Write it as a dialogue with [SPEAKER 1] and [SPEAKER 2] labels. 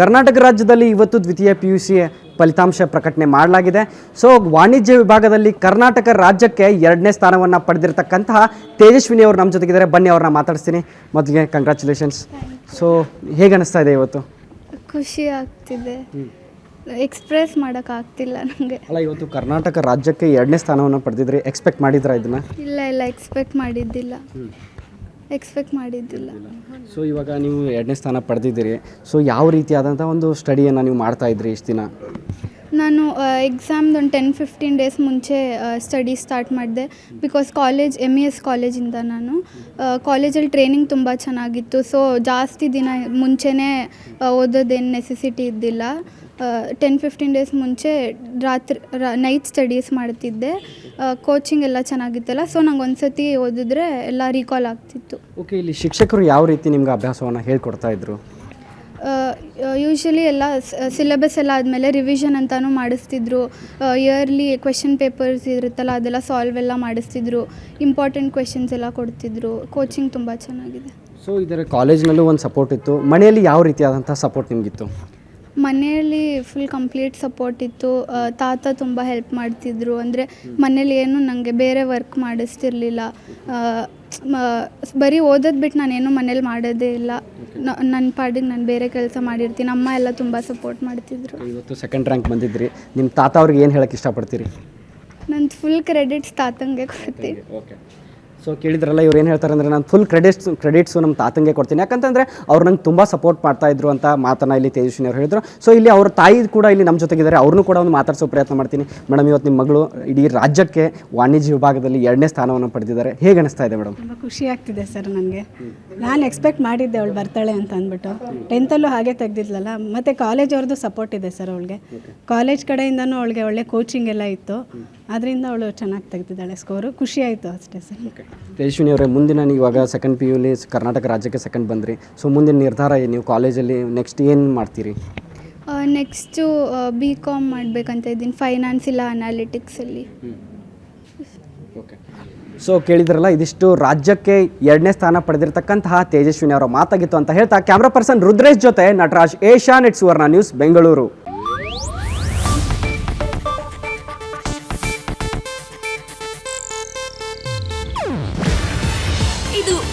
[SPEAKER 1] ಕರ್ನಾಟಕ ರಾಜ್ಯದಲ್ಲಿ ಇವತ್ತು ದ್ವಿತೀಯ ಪಿ ಯು ಸಿ ಫಲಿತಾಂಶ ಪ್ರಕಟಣೆ ಮಾಡಲಾಗಿದೆ. ಸೊ ವಾಣಿಜ್ಯ ವಿಭಾಗದಲ್ಲಿ ಕರ್ನಾಟಕ ರಾಜ್ಯಕ್ಕೆ ಎರಡನೇ ಸ್ಥಾನವನ್ನು ಪಡೆದಿರತಕ್ಕಂತಹ ತೇಜಸ್ವಿನಿ ಅವರು ನಮ್ಮ ಜೊತೆಗಿದ್ದಾರೆ. ಬನ್ನಿ ಅವ್ರನ್ನ ಮಾತಾಡಿಸ್ತೀನಿ. ಮೊದಲಿಗೆ ಕಂಗ್ರ್ಯಾಚುಲೇಷನ್ಸ್ ಸೊ ಹೇಗೆ ಅನಿಸ್ತಾ ಇದೆ ಇವತ್ತು?
[SPEAKER 2] ಖುಷಿ ಆಗ್ತಿದೆ. ಎಕ್ಸ್ಪ್ರೆಸ್ ಮಾಡೋಕ್ಕಾಗ್ತಿಲ್ಲ ನನಗೆ
[SPEAKER 1] ಅಲ್ಲ ಇವತ್ತು ಕರ್ನಾಟಕ ರಾಜ್ಯಕ್ಕೆ ಎರಡನೇ ಸ್ಥಾನವನ್ನು ಪಡೆದಿದ್ರಿ ಎಕ್ಸ್ಪೆಕ್ಟ್ ಮಾಡಿದ್ರಾ ಇದನ್ನ?
[SPEAKER 2] ಇಲ್ಲ ಇಲ್ಲ ಎಕ್ಸ್ಪೆಕ್ಟ್ ಮಾಡಿದ್ದಿಲ್ಲ. ಎಕ್ಸ್ಪೆಕ್ಟ್ ಮಾಡಿದ್ದಿಲ್ಲ.
[SPEAKER 1] ಸೊ ಇವಾಗ ನೀವು ಎರಡನೇ ಸ್ಥಾನ ಪಡೆದಿದ್ದೀರಿ. ಸೊ ಯಾವ ರೀತಿಯಾದಂಥ ಒಂದು ಸ್ಟಡಿಯನ್ನು ನೀವು ಮಾಡ್ತಾ ಇದ್ರಿ ಇಷ್ಟು ದಿನ?
[SPEAKER 2] ನಾನು ಎಕ್ಸಾಮ್ದು ಒಂದು ಟೆನ್ ಫಿಫ್ಟೀನ್ ಡೇಸ್ ಮುಂಚೆ ಸ್ಟಡಿ ಸ್ಟಾರ್ಟ್ ಮಾಡಿದೆ. Because college M E S ಕಾಲೇಜಿಂದ ನಾನು. ಕಾಲೇಜಲ್ಲಿ ಟ್ರೈನಿಂಗ್ ತುಂಬ ಚೆನ್ನಾಗಿತ್ತು. ಸೊ ಜಾಸ್ತಿ ದಿನ ಮುಂಚೆನೇ ಓದೋದೇನು ನೆಸೆಸಿಟಿ ಇದ್ದಿಲ್ಲ. ಟೆನ್ ಫಿಫ್ಟೀನ್ ಡೇಸ್ ಮುಂಚೆ ರಾತ್ರಿ ನೈಟ್ ಸ್ಟಡೀಸ್ ಮಾಡ್ತಿದ್ದೆ. ಕೋಚಿಂಗ್ ಎಲ್ಲ ಚೆನ್ನಾಗಿತ್ತಲ್ಲ. ಸೊ ನಂಗೆ ಒಂದ್ಸತಿ ಓದಿದ್ರೆ ಎಲ್ಲ ರೀಕಾಲ್ ಆಗ್ತಿತ್ತು.
[SPEAKER 1] ಓಕೆ ಇಲ್ಲಿ ಶಿಕ್ಷಕರು ಯಾವ ರೀತಿ ನಿಮ್ಗೆ ಅಭ್ಯಾಸವನ್ನು ಹೇಳ್ಕೊಡ್ತಾ ಇದ್ರು?
[SPEAKER 2] ಯೂಶ್ವಲಿ ಎಲ್ಲ ಸಿಲೆಬಸ್ ಎಲ್ಲ ಆದಮೇಲೆ ರಿವಿಷನ್ ಅಂತಲೂ ಮಾಡಿಸ್ತಿದ್ರು. ಇಯರ್ಲಿ ಕ್ವೆಶನ್ ಪೇಪರ್ಸ್ ಇರುತ್ತಲ್ಲ ಅದೆಲ್ಲ ಸಾಲ್ವ್ ಎಲ್ಲ ಮಾಡಿಸ್ತಿದ್ರು. ಇಂಪಾರ್ಟೆಂಟ್ ಕ್ವೆಶನ್ಸ್ ಎಲ್ಲ ಕೊಡ್ತಿದ್ರು. ಕೋಚಿಂಗ್ ತುಂಬ ಚೆನ್ನಾಗಿದೆ.
[SPEAKER 1] ಸೊ ಇದರ ಕಾಲೇಜ್ನಲ್ಲೂ ಒಂದು ಸಪೋರ್ಟ್ ಇತ್ತು. ಮನೆಯಲ್ಲಿ ಯಾವ ರೀತಿಯಾದಂಥ ಸಪೋರ್ಟ್ ನಿಮಗಿತ್ತು?
[SPEAKER 2] ಮನೆಯಲ್ಲಿ ಫುಲ್ ಕಂಪ್ಲೀಟ್ ಸಪೋರ್ಟ್ ಇತ್ತು. ತಾತ ತುಂಬ ಹೆಲ್ಪ್ ಮಾಡ್ತಿದ್ರು. ಅಂದರೆ ಮನೇಲಿ ಏನು ನನಗೆ ಬೇರೆ ವರ್ಕ್ ಮಾಡಿಸ್ತಿರ್ಲಿಲ್ಲ. ಬರೀ ಓದೋದು ಬಿಟ್ಟು ನಾನೇನು ಮನೇಲಿ ಮಾಡೋದೇ ಇಲ್ಲ. ನನ್ನ ಪಾಡಿಗೆ ನಾನು ಬೇರೆ ಕೆಲಸ ಮಾಡಿರ್ತೀನಿ. ಅಮ್ಮ ಎಲ್ಲ ತುಂಬ ಸಪೋರ್ಟ್ ಮಾಡ್ತಿದ್ರು.
[SPEAKER 1] ಇವತ್ತು ಸೆಕೆಂಡ್ ರ್ಯಾಂಕ್ ಬಂದಿದ್ರಿ. ನಿಮ್ಮ ತಾತ ಅವ್ರಿಗೆ ಏನು ಹೇಳಕ್ಕೆ ಇಷ್ಟಪಡ್ತೀರಿ?
[SPEAKER 2] ನನ್ನ ಫುಲ್ ಕ್ರೆಡಿಟ್ಸ್ ತಾತಂಗೆ ಕೊಡ್ತೀನಿ.
[SPEAKER 1] ಓಕೆ ಸೊ ಕೇಳಿದ್ರಲ್ಲ ಇವ್ರು ಏನು ಹೇಳ್ತಾರೆ ಅಂದರೆ ನಾನು ಫುಲ್ ಕ್ರೆಡಿಟ್ಸ್ ಕ್ರೆಡಿಟ್ಸು ನಮ್ಮ ತಾತಂಗೆ ಕೊಡ್ತೀನಿ. ಯಾಕಂತಂದರೆ ಅವ್ರು ನಂಗೆ ತುಂಬ ಸಪೋರ್ಟ್ ಮಾಡ್ತಾ ಇದ್ರು ಅಂತ ಮಾತನ್ನ ಇಲ್ಲಿ ತೇಜಸ್ವಿನಿ ಅವರು ಹೇಳಿದ್ರು. ಸೊ ಇಲ್ಲಿ ಅವ್ರ ತಾಯಿ ಕೂಡ ಇಲ್ಲಿ ನಮ್ಮ ಜೊತೆಗಿದ್ದಾರೆ. ಅವ್ರನ್ನೂ ಕೂಡ ಒಂದು ಮಾತಾಡಿಸೋ ಪ್ರಯತ್ನ ಮಾಡ್ತೀನಿ. ಮೇಡಮ್ ಇವತ್ತು ನಿಮ್ಮ ಮಗಳು ಇಡೀ ರಾಜ್ಯಕ್ಕೆ ವಾಣಿಜ್ಯ ವಿಭಾಗದಲ್ಲಿ ಎರಡನೇ ಸ್ಥಾನವನ್ನು ಪಡೆದಿದ್ದಾರೆ. ಹೇಗೆ ಅನಿಸ್ತಾ ಇದೆ ಮೇಡಮ್?
[SPEAKER 3] ತುಂಬ ಖುಷಿ ಆಗ್ತಿದೆ ಸರ್ ನನಗೆ ನಾನು ಎಕ್ಸ್ಪೆಕ್ಟ್ ಮಾಡಿದ್ದೆ ಅವಳು ಬರ್ತಾಳೆ ಅಂತ ಅಂದ್ಬಿಟ್ಟು. ಟೆಂತಲ್ಲೂ ಹಾಗೆ ತೆಗ್ದಿದ್ಲಲ್ಲ ಮತ್ತು ಕಾಲೇಜ್ ಅವ್ರದ್ದು ಸಪೋರ್ಟ್ ಇದೆ ಸರ್ ಅವಳಿಗೆ. ಕಾಲೇಜ್ ಕಡೆಯಿಂದನೂ ಅವಳಿಗೆ ಒಳ್ಳೆ ಕೋಚಿಂಗ್ ಎಲ್ಲ ಇತ್ತು. ಅದರಿಂದ ಅವಳು ಚೆನ್ನಾಗಿ ತೆಗೆದಿದ್ದಾಳೆ. ಸ್ಕೋರು ಖುಷಿ ಆಯಿತು ಅಷ್ಟೇ ಸರ್.
[SPEAKER 1] ತೇಜಸ್ವಿನಿ ಅವರೇ ಮುಂದಿನ ನೀವು ಇವಾಗ ಸೆಕೆಂಡ್ ಪಿ ಯುಲಿ ಕರ್ನಾಟಕ ರಾಜ್ಯಕ್ಕೆ ಸೆಕೆಂಡ್ ಬಂದ್ರಿ. ಸೊ ಮುಂದಿನ ನಿರ್ಧಾರ ಏನು? ನೀವು ಕಾಲೇಜಲ್ಲಿ ನೆಕ್ಸ್ಟ್ ಏನು ಮಾಡ್ತೀರಿ?
[SPEAKER 2] ನೆಕ್ಸ್ಟು ಬಿ ಕಾಮ್ ಮಾಡಬೇಕಂತ ಇದ್ದೀನಿ ಫೈನಾನ್ಸ್ ಇಲ್ಲ ಅನಾಲಿಟಿಕ್ಸಲ್ಲಿ
[SPEAKER 1] ಓಕೆ ಸೊ ಕೇಳಿದ್ರಲ್ಲ ಇದಿಷ್ಟು ರಾಜ್ಯಕ್ಕೆ ಎರಡನೇ ಸ್ಥಾನ ಪಡೆದಿರತಕ್ಕಂತಹ ತೇಜಸ್ವಿನಿ ಅವರ ಮಾತಾಗಿತ್ತು ಅಂತ ಹೇಳ್ತಾ ಕ್ಯಾಮ್ರಾ ಪರ್ಸನ್ ರುದ್ರೇಶ್ ಜೊತೆ Nataraj Asianet Suvarna news Bengaluru.